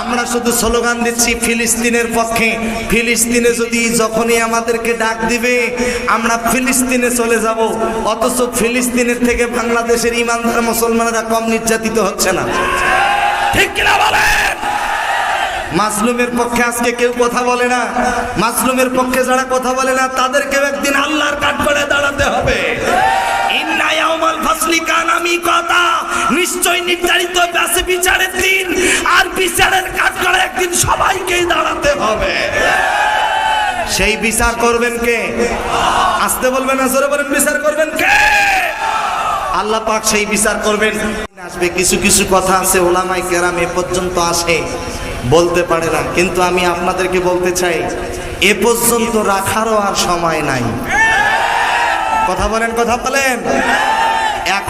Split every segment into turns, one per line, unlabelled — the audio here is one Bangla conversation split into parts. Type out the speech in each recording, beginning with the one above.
আমরা শুধু স্লোগান দিচ্ছি ফিলিস্তিনের পক্ষে। ফিলিস্তিনে যদি যখনই আমাদেরকে ডাক দিবে আমরা ফিলিস্তিনে চলে যাব। অথচ ফিলিস্তিনের থেকে বাংলাদেশের ইমানদার মুসলমানেরা কম নির্যাতিত হচ্ছে না। ঠিক কিনা বলেন? মাসলুমের পক্ষে আজকে কেউ কথা বলে না। মাসলুমের পক্ষে যারা কথা বলে না তাদেরকেও একদিন আল্লাহর কাঠ করে দাঁড়াতে হবে। ইন্না কানামি কথা। নিশ্চয় নির্ধারিত আছে বিচারের দিন আর বিচারের কাঠ করে একদিন সবাইকেই দাঁড়াতে হবে। সেই বিচার করবেন কে? আসতে বলবেন না, জোরে বলেন, বিচার করবেন কে? আল্লাহ পাক সেই বিচার করবেন। আসবে, কিছু কিছু কথা আছে ওলামাই কেরাম এ পর্যন্ত আসে, বলতে পারে না। কিন্তু আমি আপনাদেরকে বলতে চাই, এ পর্যন্ত রাখারও আর সময় নাই। কথা বলেন কথা বলেন।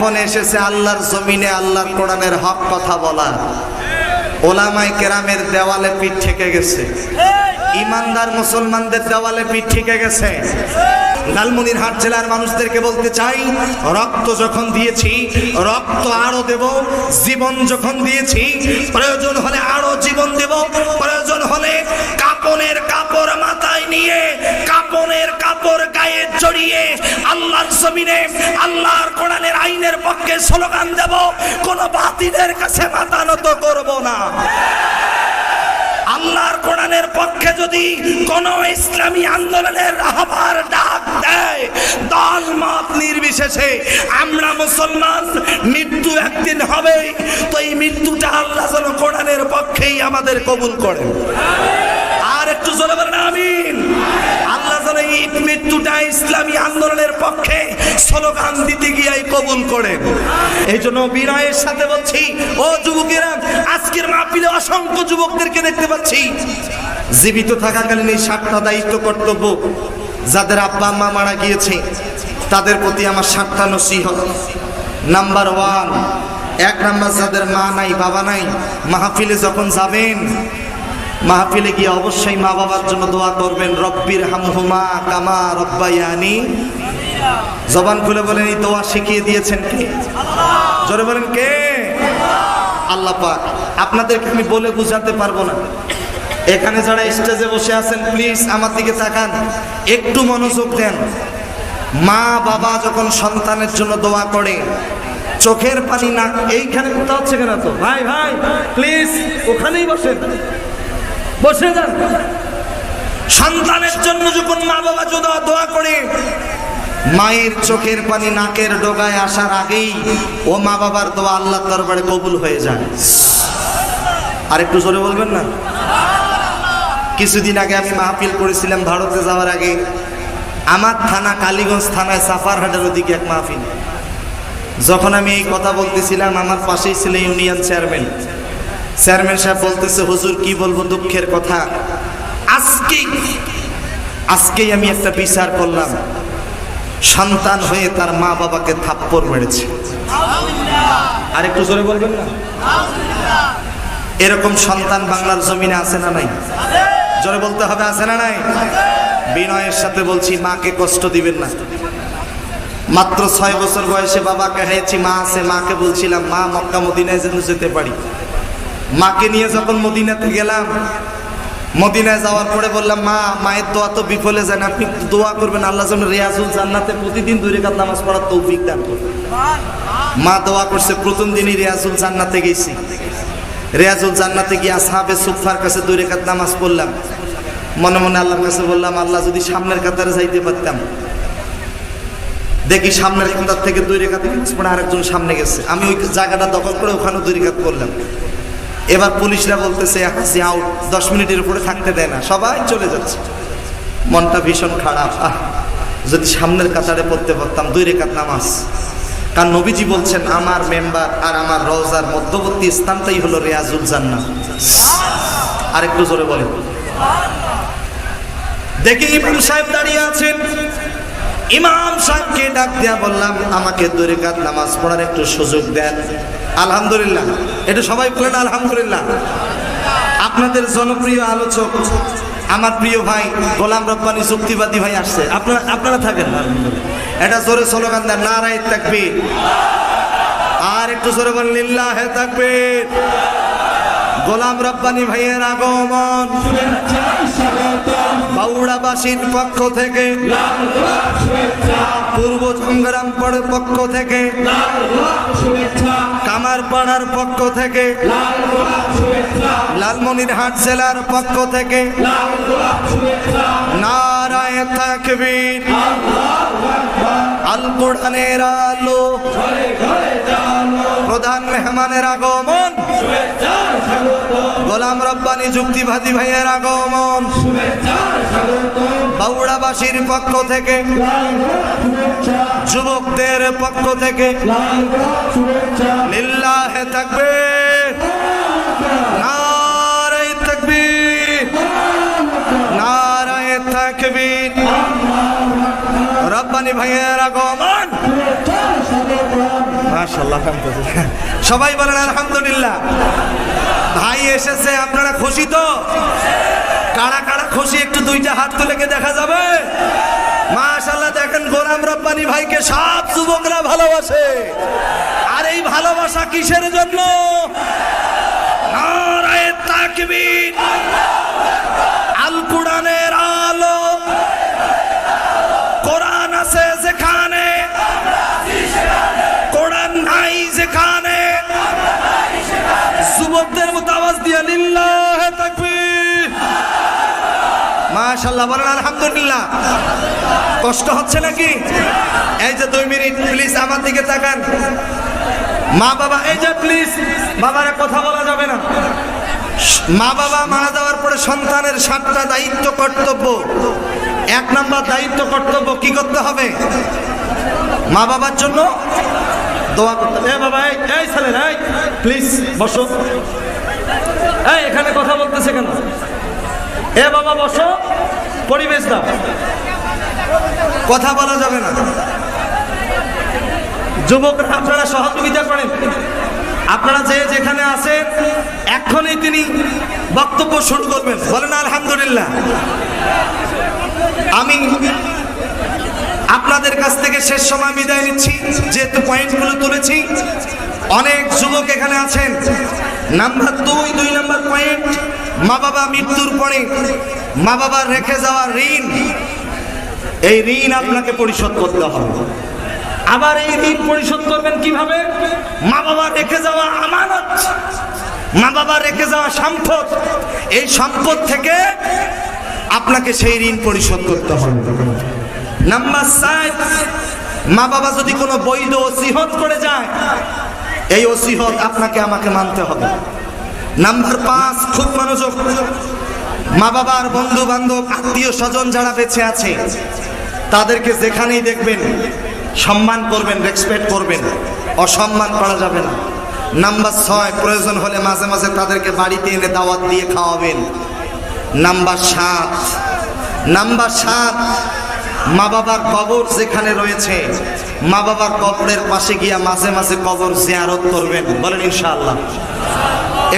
এখন এসেছে আল্লাহর জমিনে, আল্লাহর কোরআনের হক কথা বলা ওলামাই কেরামের দেওয়ালে পিঠ ঠেকে গেছে। ইমানদার মুসলমানদের দেওয়ালে পিঠ ঠেকে গেছে। লালমনিরহাট জেলার মানুষদেরকে বলতে চাই, রক্ত যখন দিয়েছি, রক্ত আরও দেব, জীবন যখন দিয়েছি, প্রয়োজন হলে আরও জীবন দেব, প্রয়োজন হলে কাপনের কাপড় মাথায় নিয়ে, কাপনের কাপড় গায়ে জড়িয়ে জমিনে আল্লাহর কোরআনের আইনের পক্ষে স্লোগান দেব, কোন বাতিলের কাছে মাথা নত করব না। আল্লাহর কোরআনের পক্ষে যদি কোন ইসলামী আন্দোলনের রাহবার ডাক দেয়, দল মত নির্বিশেষে আমরা মুসলমান, মৃত্যু একদিন হবে, তো এই মৃত্যুটা আল্লাহ যেন কোরআনের পক্ষেই আমাদের কবুল করেন। আর একটু জোরে বলেন, আমিন। মৃত্যুটা ইসলামী আন্দোলনের পক্ষে স্লোগান দিতে গিয়ে কবুল করে। এই জন্য বিনয়ের সাথে বলছি, ও যুবকেরা, আজকের মাহফিলে অসংখ্য যুবকদেরকে দেখতে পাচ্ছি। জীবিত থাকাকালীন এই সাতটা দায়িত্ব কর্তব্য যাদের আব্বা, আম্মা মারা গিয়েছে, তাদের প্রতি আমার সাতটা নসিহত। নাম্বার ওয়ান এক নাম্বার যাদের মা নাই, বাবা নাই, মাহফিলে যখন যাবেন মাহফিলে গিয়ে অবশ্যই মা বাবার জন্য দোয়া করবেন, রব্বির হামহুমা কামা রব্বাইয়ানি জবান খুলে বলেন, এই দোয়া শিখিয়ে দিয়েছেন কে? জোরে বলেন, কে? আল্লাহ পাক, আপনাদেরকে আমি বলে বুঝাতে পারব না। এখানে যারা স্টেজে বসে আছেন প্লিজ আমার দিকে তাকান, একটু মনোযোগ দেন। মা বাবা যখন সন্তানের জন্য দোয়া করে, চোখের পানি না, এইখানে কোথাও হচ্ছে কেন তো ভাই ভাই প্লিজ ওখানেই বসেন। বসে যান। সন্তানের জন্য যখন মা বাবা যদি দোয়া করে, মায়ের চোখের পানি নাকের ডোগায় আসার আগেই ও মা বাবার দোয়া আল্লাহ দরবারে কবুল হয়ে যায়। আর একটু জোরে বলবেন না? কিছুদিন আগে আমি মাহফিল করেছিলাম ভারতে যাওয়ার আগে। আমার থানা কালীগঞ্জ থানায় সাফারহাটের ওদিকে এক মাহফিল। যখন আমি এই কথা বলতেছিলাম, আমার পাশেই ছিল ইউনিয়ন চেয়ারম্যান। চেয়ারম্যান সাহেব বলতেছে, হুজুর, কি বলব দুঃখের কথা? আজকেই আজকেই আমি একটা বিচার করলাম। সন্তান হয়ে তার মা বাবাকে থাপ্পড় মেরেছে। আর একটু জোরে বলবেন না? এরকম সন্তান বাংলার জমিনে আছে না নাই? জোরে বলতে হবে, আছে না নাই? বিনয়ের সাথে বলছি, মাকে কষ্ট দিবেন না। মাত্র ছয় বছর বয়সে বাবাকে হারিয়েছি মা আছে, মাকে বলছিলাম, মা, মক্কা, মদিনায় যেন যেতে পারি। মাকে নিয়ে যখন মদিনাতে গেলাম, মদিনায় যাওয়ার পরে বললাম, মা, মায়ের দোয়া তো বিফলে যায় না, আপনি দোয়া করবেন আল্লাহ যেন রেয়াজুল জান্নাতে প্রতিদিন দুই রেখাত নামাজ পড়ার তৌফিক দান করবেন মা দোয়া করছে, প্রথম দিনই রেয়াজুল জান্নাতে গেছি। রেয়াজুল জান্নাতে গিয়ে আসহাবে সুফার কাছে দুই রেখাত নামাজ পড়লাম। মনে মনে আল্লাহর কাছে বললাম, আল্লাহ যদি সামনের কাতারে যাইতে পারতাম। দেখি সামনের কাতার থেকে দুই রেখাতে পরে আরেকজন সামনে গেছে। আমি ওই জায়গাটা দখল করে ওখানে দুই রেখাত করলাম এবার পুলিশরা বলতেছে, হাসি আউট দশ মিনিটের উপরে থাকতে দেয় না, সবাই চলে যাচ্ছে। মনটা ভীষণ খারাপ। আহ, যদি সামনের কাতারে পড়তে পারতাম, দুই রেখাত নামাজ। কারণ নবীজি বলছেন, আমার মেম্বার আর আমার রওজার মধ্যবর্তী স্থানটাই হলো রেয়াজুল জান্নাত। আরেকটু জোরে বলেন। দেখি ইমাম সাহেব দাঁড়িয়ে আছেন। ইমাম সাহেবকে ডাক দিয়া বললাম, আমাকে দুই রেখাত নামাজ পড়ার একটু সুযোগ দেন। আলহামদুলিল্লাহ। এটা সবাই বলেন আলহামদুলিল্লাহ। আপনাদের জনপ্রিয় আলোচক, আমার প্রিয় ভাই, গোলাম রব্বানি চুক্তিবাদী ভাই আসছে। আপনারা আপনারা থাকেন। এটা জোরে স্লোগান দেন, নারায় থাকবে আর একটু জোরে বলেন, লিল্লাহে থাকবে গোলাম রব্বানি ভাইয়ের আগমন। বাউড়াবাসীর পক্ষ থেকে। পূর্ব সংগ্রামপুরের পক্ষ থেকে। কামারপাড়ার পক্ষ থেকে। লালমনিরহাট জেলার পক্ষ থেকে। নারায় তাকবীর। আল কোরআনের আলো। প্রধান মেহমানের আগমন। গোলাম রব্বানি যুক্তিবাদী ভাইয়ের আগমন। বাউড়াবাসীর পক্ষ থেকে। যুবকদের পক্ষ থেকে। লিল্লাহে থাকবে নারায় তাকবীর। নারায় তাকবীর। রব্বানি ভাইয়ের আগমন আলহামদুলিল্লাহ। সবাই বলেন আলহামদুলিল্লাহ। ভাই এসেছে, আপনারা খুশি তো? কারা কারা খুশি, একটু দুইটা হাত তুলে দেখা যাবে? মাশাআল্লাহ, দেখেন গোলাম রব্বানি ভাইকে সব যুবকরা ভালোবাসে। আর এই ভালোবাসা কিসের জন্য? তাকবীর। আল কোরআনের আলো। কোরআন আছে যেখানে। কোরআন নাই যেখানে। যুবকদের মতো আওয়াজ দিয়ে লিল্লাহ তাকবীর। মাশাআল্লাহ, বলেন আলহামদুলিল্লাহ। কষ্ট হচ্ছে নাকি? এই যে দুই মিনিট প্লিজ আমার দিকে তাকান। মা বাবা, এই যে প্লিজ বাবারা কথা বলা যাবে না। মা বাবা মারা যাওয়ার পরে সন্তানের সাতটা দায়িত্ব কর্তব্য। এক নাম্বার দায়িত্ব কর্তব্য কি করতে হবে? মা বাবার জন্য দোয়া করতে হবে। বাবা, এই এই ছেলে এই প্লিজ বসো। এই, এখানে কথা বলতেছে কেন? এ বাবা, বসো। পরিবেশ দাও। কথা বলা যাবে না। যুবকরা আপনারা সহযোগিতা করেন। আপনারা যে যেখানে আছেন, এখনই তিনি বক্তব্য শুরু করবেন। বলেন, আলহামদুলিল্লাহ। আমি আপনাদের কাছ থেকে শেষ সময় বিদায় নিচ্ছি। যেহেতু পয়েন্টগুলো তুলেছি, অনেক যুবক এখানে আছেন। নাম্বার দুই দুই নাম্বার পয়েন্ট, মা বাবা মৃত্যুর পরে মা বাবার রেখে যাওয়া ঋণ এই ঋণ আপনাকে পরিশোধ করতে হবে। আবার এই ঋণ পরিশোধ করবেন কীভাবে? মা বাবা রেখে যাওয়া আমানত, মা বাবা রেখে যাওয়া সম্পদ। এই সম্পদ থেকে আপনাকে সেই ঋণ পরিশোধ করতে হবে। নাম্বার সাত, মা বাবা যদি কোনো বৈধ ওসিহত করে যায়, এই ওসিহত আপনাকে আমাকে মানতে হবে। নাম্বার পাঁচ, খুব মনোযোগ। মা বাবার বন্ধু বান্ধব আত্মীয় স্বজন যারা বেঁচে আছে তাদেরকে যেখানেই দেখবেন, সম্মান করবেন রেসপেক্ট করবেন, অসম্মান করা যাবে না। নাম্বার ছয়, প্রয়োজন হলে মাঝে মাঝে তাদেরকে বাড়িতে এনে দাওয়াত দিয়ে খাওয়াবেন। নাম্বার সাত নাম্বার সাত মা বাবার কবর যেখানে রয়েছে মা বাবার কবরের পাশে গিয়া মাঝে মাঝে কবর জিয়ারত করবেন। বলেন ইনশাল্লাহ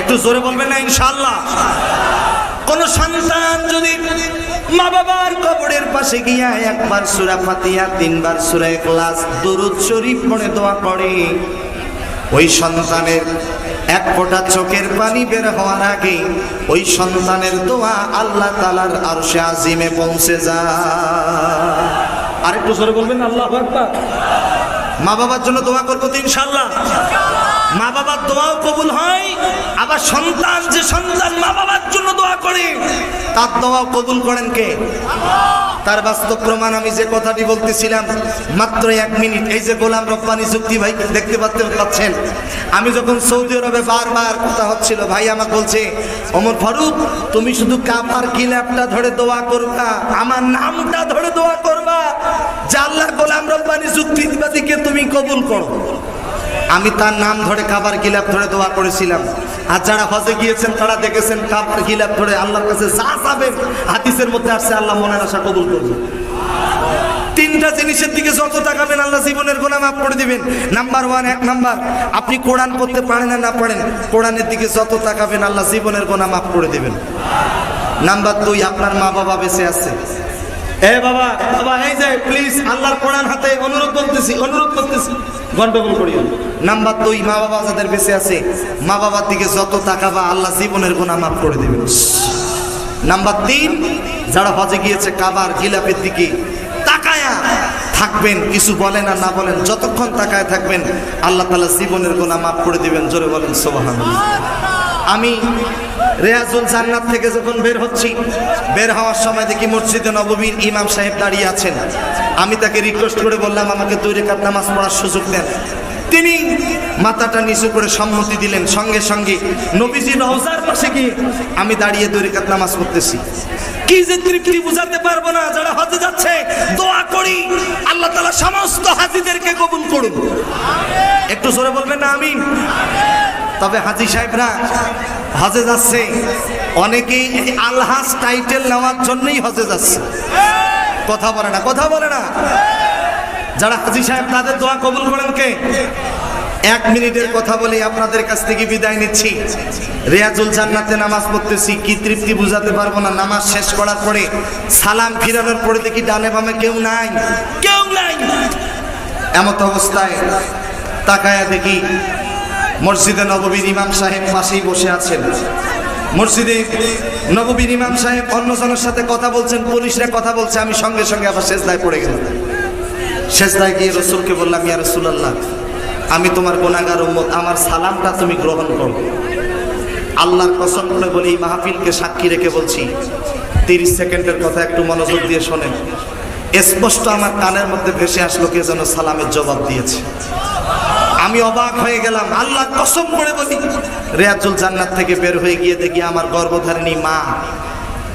একটু জোরে বলবেন না ইনশাল্লাহ কোন সন্তান যদি মা বাবার কবরের পাশে গিয়া একবার সুরা ফাতিয়া তিনবার সুরা ক্লাস দুরুদ শরীফ পড়ে দোয়া করে ওই সন্তানের এক ফোঁটা চোখের পানি বের হওয়ার আগে ওই সন্তানের দোয়া আল্লাহ তালার আরশে আজিমে পৌঁছে যায়। আরেকটু জোরে বলবেন আল্লাহ মা বাবার জন্য দোয়া করব তো ইনশাল্লাহ মা বাবার দোয়াও কবুল হয়, আবার সন্তান যে সন্তান মা বাবার জন্য দোয়া করে, তার দোয়াও কবুল করেন কে? তার বাস্তব প্রমাণ আমি যে কথাটি বলতেছিলাম, মাত্র এক মিনিট, এই যে গোলাম রব্বানি চুক্তি ভাই, দেখতে পাচ্ছেন পাচ্ছেন? আমি যখন সৌদি আরবে বারবার কথা হচ্ছিল, ভাই আমাকে বলছে অমর ফারুক, তুমি শুধু কাপার কিলাপটা ধরে দোয়া করবা? আমার নামটা ধরে দোয়া করবা? জাল্লা গোলাম রব্বানি যুক্তিবাদীকে তুমি কবুল করো। আমি তার নাম ধরে খাবার গিলাপ ধরে দোয়া করেছিলাম। আর যারা হজে গিয়েছেন, তারা দেখেছেন খাবার গিলাপ ধরে আল্লাহর কাছে যা চাবেন হাদিসের মধ্যে আসছে, আল্লাহ মনের আশা কবুল করবে। তিনটা জিনিসের দিকে যত তাকাবেন, আল্লাহ জীবনের গোনা মাফ করে দিবেন। নাম্বার ওয়ান এক নাম্বার আপনি কোরআন করতে পারেন না না পারেন কোরআনের দিকে যত তাকাবেন, আল্লাহ জীবনের গোনা মাফ করে দিবেন। নাম্বার দুই আপনার মা বাবা বেঁচে আছে। বাবা বাবা, এই যে প্লিজ হাতে অনুরোধ করতেছি অনুরোধ করতেছি। নাম্বার দুই, মা যাদের আছে, মা বাবার দিকে যত আল্লাহ জীবনের গুণা মাফ করে দেবে নাম্বার তিন, যারা হজে গিয়েছে কাবার গিলাপের দিকে তাকায়া থাকবেন, কিছু বলেন আর না বলেন, যতক্ষণ তাকায় থাকবেন, আল্লাহ তালা জীবনের গোনা মাফ করে দিবেন। জোরে বলেন সোবাহান আমি রেয়াজুল জান্নাত থেকে যখন বের হচ্ছি, বের হওয়ার সময় দেখি মসজিদে নববীর ইমাম সাহেব দাঁড়িয়ে আছেন। আমি তাকে রিকোয়েস্ট করে বললাম, আমাকে দুই রেখাত নামাজ পড়ার সুযোগ দেন। তিনি মাথাটা নিচু করে সম্মতি দিলেন। সঙ্গে সঙ্গে নবীজি রওজার পাশে গিয়ে আমি দাঁড়িয়ে দুই রেখাত নামাজ পড়তেছি। কি যে তৃপ্তি বুঝাতে পারব না, যারা হজে যাচ্ছে, দোয়া করি, আল্লাহ তাআলা সমস্ত হাজিদেরকে কবুল করুন। একটু জোরে বলবেন না, আমিন? তবে হাজি সাহেবরা, হজে যাচ্ছে। অনেকেই এই আলহাজ টাইটেল নেওয়ার জন্যই হজে যাচ্ছে। কথা বলে না, কথা বলে না। যারা হাজি সাহেব, তাদের দোয়া কবুল করেন কে? এক মিনিটের কথা বলে আপনাদের কাছ থেকে বিদায় নিচ্ছি। রিয়াজুল জান্নাতে নামাজ পড়তেছি, কি তৃপ্তি বুঝাতে পারব না। নামাজ শেষ করার পরে সালাম ফিরানোর পরে দেখি ডানে বামে কেউ নাই। কেউ নাই। এমত অবস্থায় তাকায়া দেখি মসজিদে নববীর ইমাম সাহেব পাশেই বসে আছেন। মসজিদে নববীর ইমাম সাহেব অন্যজনের সাথে কথা বলছেন, পুলিশরা কথা বলছে, আমি সঙ্গে সঙ্গে আবার শেষদায় পড়ে গেলাম। শেষদায় গিয়ে রসুলকে বললাম, ইয়া রসুলাল্লাহ, আমি তোমার গোনাগার উম্মত, আমার সালামটা তুমি গ্রহণ করো। আল্লাহর কসম করে বলি মাহফিলকে সাক্ষী রেখে বলছি, তিরিশ সেকেন্ডের কথা একটু মনোযোগ দিয়ে শোনেন। স্পষ্ট আমার কানের মধ্যে ভেসে আসলো কে যেন সালামের জবাব দিয়েছে। আমি অবাক হয়ে গেলাম। আল্লাহ কসম করে বলি, রেয়াজুল জান্নাত থেকে বের হয়ে গিয়ে দেখি আমার গর্ভধারিণী মা।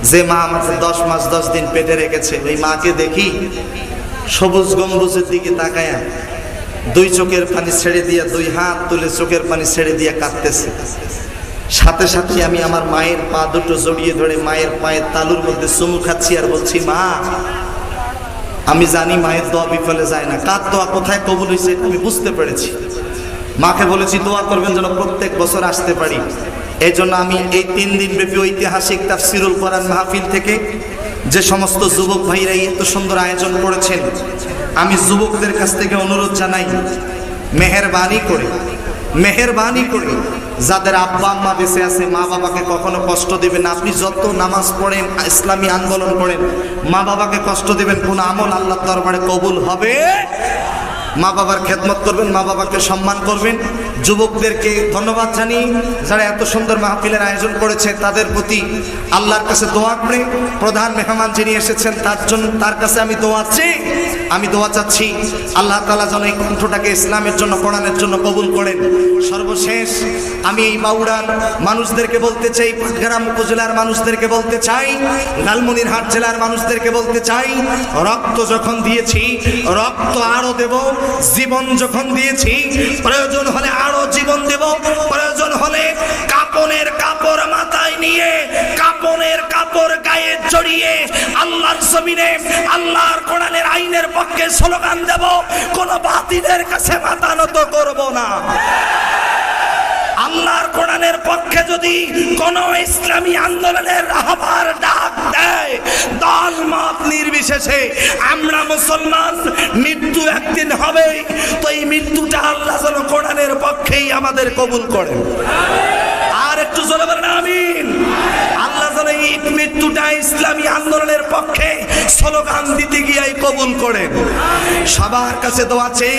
যে মা আমাকে দশ মাস, দশ দিন পেটে রেখেছে, ওই মাকে দেখি সবুজ গম্বুজের দিকে তাকায়া দুই চোখের পানি ছেড়ে দিয়ে, দুই হাত তুলে চোখের পানি ছেড়ে দিয়া কাঁদতেছে। সাথে সাথে আমি আমার মায়ের পা দুটো জড়িয়ে ধরে মায়ের পায়ের তালুর মধ্যে চুমু খাচ্ছি আর বলছি, মা আমি জানি মায়ের দোয়া বিফলে যায় না। কার দোয়া কোথায় কবুল হয়েছে আমি বুঝতে পেরেছি। মাকে বলেছি, দোয়া করবেন যেন প্রত্যেক বছর আসতে পারি। এই জন্য আমি এই তিন দিন ব্যাপী ঐতিহাসিক তাফসিরুল কোরআন মাহফিল থেকে যে সমস্ত যুবক ভাইরা এত সুন্দর আয়োজন করেছেন, আমি যুবকদের কাছ থেকে অনুরোধ জানাই, মেহেরবানি করে মেহেরবানি করে যাদের আব্বা আম্মা বেঁচে আছে, মা বাবাকে কখনো কষ্ট দেবেন। আপনি যত নামাজ পড়েন, ইসলামী আন্দোলন করেন, মা বাবাকে কষ্ট দেবেন, কোন আমল আল্লাহ দরবারে কবুল হবে? মা বাবার খেদমত করবেন, মা বাবাকে সম্মান করবেন। যুবকদেরকে ধন্যবাদ জানি যারা এত সুন্দর মাহফিলের আয়োজন করেছে, তাদের প্রতি আল্লাহর কাছে দোয়া করে প্রধান মেহমান যিনি এসেছেন, তার জন্য তার কাছে আমি দোয়া আমি দোয়া চাচ্ছি, আল্লাহ তালা যেন এই কণ্ঠটাকে ইসলামের জন্য, কোরআনের জন্য কবুল করেন। সর্বশেষ, আমি এই বাউড়ার মানুষদেরকে বলতে চাই, পাটগ্রাম উপজেলার মানুষদেরকে বলতে চাই, লালমনিরহাট জেলার মানুষদেরকে বলতে চাই, রক্ত যখন দিয়েছি, রক্ত আরও দেব, জীবন যখন দিয়েছি, প্রয়োজন আল্লাহর জমিনে আল্লাহর কোরআনের আইনের পক্ষে স্লোগান দেব, কোন বাতিলের কাছে মাথা নত করব না। আল্লাহর কোরআনের পক্ষে যদি কোন ইসলামী আন্দোলনের রাহবার ডাক দেয়, দল মত নির্বিশেষে আমরা মুসলমান, মৃত্যু একদিন হবে তো এই মৃত্যুটা আল্লাহ যেন কোরআনের পক্ষেই আমাদের কবুল করেন। আর একটু জোরে বলেন, আমিন। ইসলামী আন্দোলনের পক্ষে স্লোগান দিতে গিয়ে কবুল করেন সবার কাছে দোয়া চাই,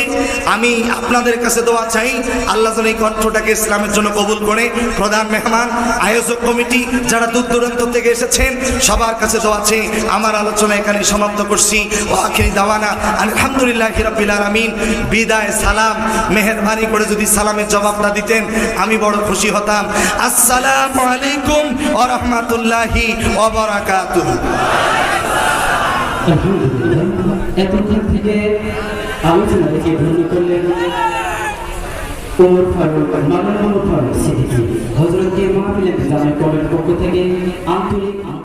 আমি আপনাদের কাছে দোয়া চাই, আল্লাহ এই কণ্ঠটাকে ইসলামের জন্য কবুল করে। প্রধান মেহমান, আয়োজক কমিটি, যারা দূর দূরান্ত থেকে এসেছেন, সবার কাছে দোয়া চাই। আমার আলোচনা এখানে সমাপ্ত করছি। ও আখিরি দাওয়ানা, আলহামদুলিল্লাহ রাব্বিল আলামিন। বিদায়, সালাম। মেহেরবানি করে যদি সালামের জবাবটা দিতেন, আমি বড় খুশি হতাম। আসসালামু আলাইকুম ওয়া রাহমাতুল্লাহি ওয়া বারাকাতুহু।
এতক্ষণ থেকে আলোচনা রেখে ধন্য করলেন ওমর ফারুক মাদার মোহাম্মদ ফারুক সিদ্দিকী। হজরত মাহফিলের পক্ষ থেকে আন্তরিক